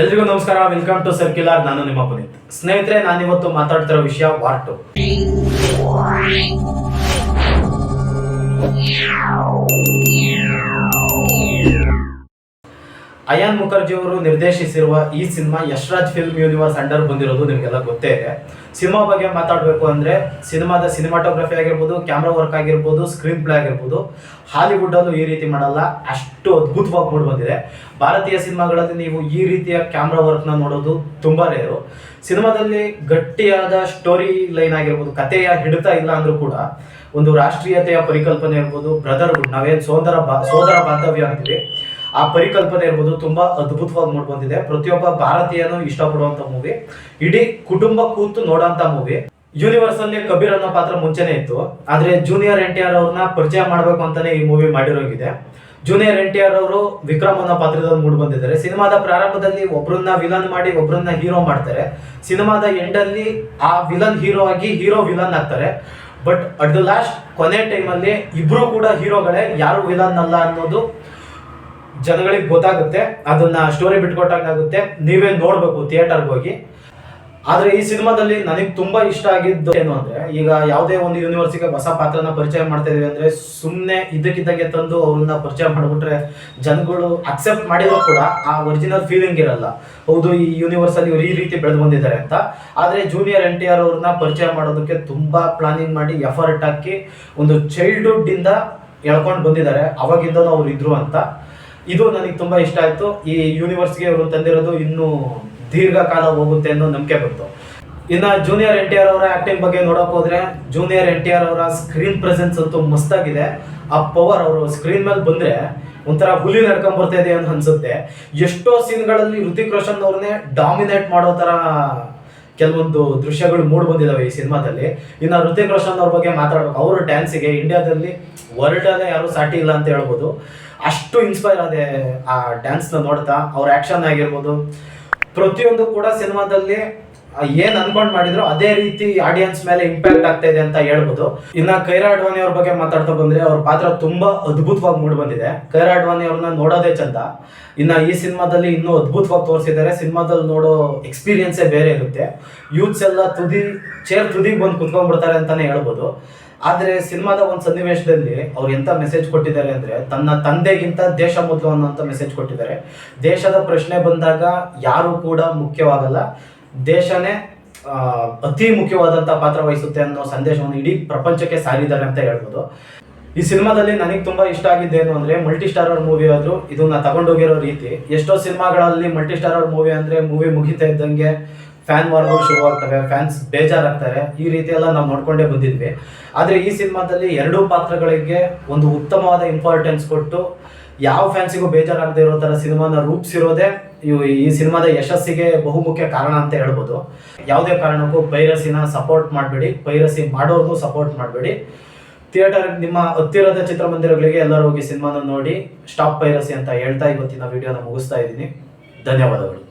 ಎಲ್ರಿಗೂ ನಮಸ್ಕಾರ. Welcome to circular ನಾನು ನಿಮ್ಮ ಪುನೀತ್. ಸ್ನೇಹಿತರೆ ನಾನಿವತ್ತು ಮಾತಾಡ್ತಿರೋ ವಿಷಯ ವಾರ್ಟು ಅಯಾನ್ ಮುಖರ್ಜಿ ಅವರು ನಿರ್ದೇಶಿಸಿರುವ ಈ cinema Yash Raj film universe under ಬಂದಿರೋದು ನಿಮಗೆಲ್ಲ ಗೊತ್ತೇ ಇದೆ. ಸಿನಿಮಾ ಬಗ್ಗೆ ಮಾತಾಡಬೇಕು ಅಂದ್ರೆ ಸಿನಿಮಾದ ಸಿನಿಮಾಟೋಗ್ರಫಿ ಆಗಿರ್ಬೋದು ಕ್ಯಾಮ್ರಾ ವರ್ಕ್ ಆಗಿರ್ಬೋದು ಸ್ಕ್ರೀನ್ ಪ್ಲೇ ಆಗಿರ್ಬೋದು ಹಾಲಿವುಡ್ ಅಲ್ಲೂ ಈ ರೀತಿ ಮಾಡಲ್ಲ. ಅಷ್ಟು ಅದ್ಭುತವಾಗಿ ಮೂಡ್ ಬಂದಿದೆ. ಭಾರತೀಯ ಸಿನಿಮಾಗಳಲ್ಲಿ ನೀವು ಈ ರೀತಿಯ ಕ್ಯಾಮ್ರಾ ವರ್ಕ್ನ ನೋಡೋದು ತುಂಬಾ ರೇರು ಸಿನಿಮಾದಲ್ಲಿ ಗಟ್ಟಿಯಾದ ಸ್ಟೋರಿ ಲೈನ್ ಆಗಿರ್ಬೋದು, ಕಥೆಯ ಹಿಡಿತ ಇಲ್ಲ ಅಂದ್ರೂ ಕೂಡ ಒಂದು ರಾಷ್ಟ್ರೀಯತೆಯ ಪರಿಕಲ್ಪನೆ ಇರ್ಬೋದು ಬ್ರದರ್ಹುಡ್ ನಾವೇನು ಸೋದರ ಬಾ, ಸೋದರ ಬಾಂಧವ್ಯ ಅಂತೀವಿ. ಆ ಪರಿಕಲ್ಪನೆ ಇರ್ಬೋದು ತುಂಬಾ ಅದ್ಭುತವಾಗಿ ಮೂಡ್ ಬಂದಿದೆ ಪ್ರತಿಯೊಬ್ಬ ಭಾರತೀಯನು ಇಷ್ಟಪಡುವಂತ ಮೂವಿ ಇಡೀ ಕುಟುಂಬ ಕೂತು ನೋಡುವಂತ ಮೂವಿ ಯೂನಿವರ್ಸ್ ಅಲ್ಲಿ ಕಬೀರ್ ಅನ್ನೋ ಪಾತ್ರ ಮುಂಚೆನೆ ಇತ್ತು. ಆದ್ರೆ ಜೂನಿಯರ್ ಎನ್ ಟಿ ಆರ್ ಅವ್ರನ್ನ ಪರಿಚಯ ಮಾಡಬೇಕು ಅಂತಾನೆ ಈ ಮೂವಿ ಮಾಡಿರೋಗಿದೆ. ಜೂನಿಯರ್ ಎನ್ ಟಿ ಆರ್ ಅವರು ವಿಕ್ರಮ್ ಅನ್ನೋ ಪಾತ್ರದಲ್ಲಿ ಮೂಡ್ ಬಂದಿದ್ದಾರೆ. ಸಿನಿಮಾದ ಪ್ರಾರಂಭದಲ್ಲಿ ಒಬ್ಬರನ್ನ ವಿಲನ್ ಮಾಡಿ ಒಬ್ಬರನ್ನ ಹೀರೋ ಮಾಡ್ತಾರೆ. ಸಿನಿಮಾದ ಎಂಡ್ ಅಲ್ಲಿ ಆ ವಿಲನ್ ಹೀರೋ ಆಗಿ ಹೀರೋ ವಿಲನ್ ಆಗ್ತಾರೆ. ಬಟ್ ಅಟ್ ದ ಲಾಸ್ಟ್ ಕೊನೆ ಟೈಮಲ್ಲಿ ಇಬ್ರು ಕೂಡ ಹೀರೋಗಳೇ ಯಾರು ವಿಲನ್ ಅಲ್ಲ ಅನ್ನೋದು ಜನಗಳಿಗೆ ಗೊತ್ತಾಗುತ್ತೆ, ಅದನ್ನ ಸ್ಟೋರಿ ಬಿಟ್ಕೊಟ್ಟಂಗಾಗುತ್ತೆ, ನೀವೇ ನೋಡ್ಬೇಕು ಥಿಯೇಟರ್ಗೆ ಹೋಗಿ. ಆದ್ರೆ ಈ ಸಿನಿಮಾದಲ್ಲಿ ನನಗೆ ತುಂಬಾ ಇಷ್ಟ ಆಗಿದ್ದು ಏನು ಅಂದ್ರೆ, ಈಗ ಯಾವುದೇ ಒಂದು ಯೂನಿವರ್ಸಿಗೆ ಹೊಸ ಪಾತ್ರನ ಪರಿಚಯ ಮಾಡ್ತಾ ಇದೀವಿ ಅಂದ್ರೆ ಸುಮ್ಮನೆ ಇದಕ್ಕಿದ್ದಂಗೆ ತಂದು ಅವ್ರನ್ನ ಪರಿಚಯ ಮಾಡ್ಬಿಟ್ರೆ ಜನಗಳು ಅಕ್ಸೆಪ್ಟ್ ಮಾಡಿದ್ರು ಕೂಡ ಆ ಒರಿಜಿನಲ್ ಫೀಲಿಂಗ್ ಇರಲ್ಲ. ಹೌದು, ಈ ಯೂನಿವರ್ಸ್ ಅಲ್ಲಿ ಇವ್ರು ಈ ರೀತಿ ಬೆಳೆದು ಬಂದಿದ್ದಾರೆ ಅಂತ. ಆದ್ರೆ ಜೂನಿಯರ್ ಎನ್ ಟಿ ಆರ್ ಅವ್ರನ್ನ ಪರಿಚಯ ಮಾಡೋದಕ್ಕೆ ತುಂಬಾ ಪ್ಲಾನಿಂಗ್ ಮಾಡಿ ಎಫರ್ಟ್ ಹಾಕಿ ಒಂದು ಚೈಲ್ಡ್ಹುಡ್ ಇಂದ ಎಳ್ಕೊಂಡು ಬಂದಿದ್ದಾರೆ. ಅವಾಗಿಂದ ಅವ್ರು ಇದ್ರು ಅಂತ. ಇದು ನನಗೆ ತುಂಬಾ ಇಷ್ಟ ಆಯ್ತು. ಈ ಯೂನಿವರ್ಸ್ಗೆ ಅವರು ತಂದಿರೋದು ಇನ್ನೂ ದೀರ್ಘಕಾಲ ಹೋಗುತ್ತೆ ಅನ್ನೋ ನಂಬಿಕೆ ಬಂತು. ಇನ್ನ ಜೂನಿಯರ್ ಎನ್ ಟಿ ಆರ್ ಅವರ ಆಕ್ಟಿಂಗ್ ಬಗ್ಗೆ ನೋಡಕ್ ಹೋದ್ರೆ ಜೂನಿಯರ್ ಎನ್ ಟಿ ಆರ್ ಅವರ ಸ್ಕ್ರೀನ್ ಪ್ರೆಸೆನ್ಸ್ ಅಂತೂ ಮಸ್ತಾಗಿದೆ ಆ ಪವರ್ ಅವರು ಸ್ಕ್ರೀನ್ ಮೇಲೆ ಬಂದ್ರೆ ಒಂಥರ ಹುಲಿ ನಡ್ಕೊಂಡ್ ಬರ್ತಾ ಇದೆ ಅಂತ ಅನ್ಸುತ್ತೆ. ಎಷ್ಟೋ ಸೀನ್ಗಳಲ್ಲಿ ಋತಿಕ್ ರೋಷನ್ ಅವ್ರನ್ನೇ ಡಾಮಿನೇಟ್ ಮಾಡೋ ತರ ಕೆಲವೊಂದು ದೃಶ್ಯಗಳು ಮೂಡ್ ಬಂದಿದಾವೆ ಈ ಸಿನಿಮಾದಲ್ಲಿ. ಇನ್ನು ಋತಿಕ್ ರೋಷನ್ ಅವ್ರ ಬಗ್ಗೆ ಮಾತಾಡ್ಬೇಕು. ಅವ್ರ ಡ್ಯಾನ್ಸಿಗೆ ಇಂಡಿಯಾದಲ್ಲಿ ವರ್ಲ್ಡ್ ಅಲ್ಲೇ ಯಾರು ಸಾಟಿ ಇಲ್ಲ ಅಂತ ಹೇಳ್ಬೋದು. ಅಷ್ಟು ಇನ್ಸ್ಪೈರ್ ಆದೆ ಆ ಡ್ಯಾನ್ಸ್ ನೋಡ್ತಾ, ಅವ್ರ ಆಕ್ಷನ್ ಆಗಿರ್ಬೋದು. ಪ್ರತಿಯೊಂದು ಕೂಡ ಸಿನಿಮಾದಲ್ಲಿ ಏನ್ ಅನ್ಕೊಂಡ್ ಮಾಡಿದ್ರು ಅದೇ ರೀತಿ ಆಡಿಯನ್ಸ್ ಮೇಲೆ ಇಂಪ್ಯಾಕ್ಟ್ ಆಗ್ತಾ ಇದೆ ಅಂತ ಹೇಳ್ಬೋದು. ಇನ್ನ ಕೈರಾ ಅಡ್ವಾಣಿ ಅವ್ರ ಬಗ್ಗೆ ಮಾತಾಡ್ತಾ ಬಂದ್ರೆ ಅವ್ರ ಪಾತ್ರ ತುಂಬಾ ಅದ್ಭುತವಾಗಿ ಮೂಡ್ ಬಂದಿದೆ. ಕೈರಾ ಅಡ್ವಾಣಿ ಅವ್ರನ್ನ ನೋಡೋದೇ ಚಂದ. ಇನ್ನ ಈ ಸಿನಿಮಾದಲ್ಲಿ ಇನ್ನೂ ಅದ್ಭುತವಾಗಿ ತೋರಿಸಿದ್ದಾರೆ. ಸಿನಿಮಾದಲ್ಲಿ ನೋಡೋ ಎಕ್ಸ್ಪೀರಿಯನ್ಸೇ ಬೇರೆ ಇರುತ್ತೆ. ಯೂತ್ಸ್ ಎಲ್ಲ ತುದಿ ಚೇರ್ ತುದಿಗೆ ಬಂದು ಕುತ್ಕೊಂಡ್ಬಿಡ್ತಾರೆ ಅಂತಾನೆ ಹೇಳ್ಬೋದು. ಆದ್ರೆ ಸಿನಿಮಾದ ಒಂದು ಸನ್ನಿವೇಶದಲ್ಲಿ ಅವ್ರು ಎಂತ ಮೆಸೇಜ್ ಕೊಟ್ಟಿದ್ದಾರೆ ಅಂದ್ರೆ ತನ್ನ ತಂದೆಗಿಂತ ದೇಶ ಮೊದಲು ಅನ್ನೋಂಥ ಮೆಸೇಜ್ ಕೊಟ್ಟಿದ್ದಾರೆ. ದೇಶದ ಪ್ರಶ್ನೆ ಬಂದಾಗ ಯಾರು ಕೂಡ ಮುಖ್ಯವಾಗಲ್ಲ. ದೇಶನೇ ಅತಿ ಮುಖ್ಯವಾದಂತ ಪಾತ್ರ ವಹಿಸುತ್ತೆ ಅನ್ನೋ ಸಂದೇಶವನ್ನು ಇಡೀ ಪ್ರಪಂಚಕ್ಕೆ ಸಾರಿದ್ದಾರೆ ಅಂತ ಹೇಳ್ಬೋದು. ಈ ಸಿನಿಮಾದಲ್ಲಿ ನನಗೆ ತುಂಬಾ ಇಷ್ಟ ಆಗಿದ್ದೇನು ಅಂದ್ರೆ ಮಲ್ಟಿ ಸ್ಟಾರರ್ ಮೂವಿ ಆದ್ರೂ ಇದನ್ನ ತಗೊಂಡೋಗಿರೋ ರೀತಿ. ಎಷ್ಟೋ ಸಿನಿಮಾಗಳಲ್ಲಿ ಮಲ್ಟಿ ಸ್ಟಾರರ್ ಮೂವಿ ಅಂದ್ರೆ ಮೂವಿ ಮುಗಿತಾ ಇದ್ದಂಗೆ ಫ್ಯಾನ್ ವಾರ್ಗಳು ಶುರುವಾಗ್ತವೆ ಫ್ಯಾನ್ಸ್ ಬೇಜಾರಾಗ್ತಾರೆ, ಈ ರೀತಿ ಎಲ್ಲ ನಾವು ನೋಡ್ಕೊಂಡೇ ಬಂದಿದ್ವಿ. ಆದ್ರೆ ಈ ಸಿನಿಮಾದಲ್ಲಿ ಎರಡೂ ಪಾತ್ರಗಳಿಗೆ ಒಂದು ಉತ್ತಮವಾದ ಇಂಪಾರ್ಟೆನ್ಸ್ ಕೊಟ್ಟು ಯಾವ ಫ್ಯಾನ್ಸಿಗೂ ಬೇಜಾರಾಗದೇ ಇರೋ ಥರ ಸಿನಿಮಾನ ರೂಪಿಸಿರೋದೇ ಇವು ಈ ಸಿನಿಮಾದ ಯಶಸ್ಸಿಗೆ ಬಹುಮುಖ್ಯ ಕಾರಣ ಅಂತ ಹೇಳ್ಬೋದು. ಯಾವುದೇ ಕಾರಣಕ್ಕೂ ಪೈರಸಿನ ಸಪೋರ್ಟ್ ಮಾಡಬೇಡಿ, ಪೈರಸಿ ಮಾಡೋರ್ಗೂ ಸಪೋರ್ಟ್ ಮಾಡಬೇಡಿ. ಥಿಯೇಟರ್ ನಿಮ್ಮ ಹತ್ತಿರದ ಚಿತ್ರಮಂದಿರಗಳಿಗೆ ಎಲ್ಲರೂ ಹೋಗಿ ಸಿನಿಮಾನ ನೋಡಿ ಸ್ಟಾಪ್ ಪೈರಸಿ ಅಂತ ಹೇಳ್ತಾ ಇವತ್ತಿನ ವಿಡಿಯೋನ ಮುಗಿಸ್ತಾ ಇದ್ದೀನಿ. ಧನ್ಯವಾದಗಳು.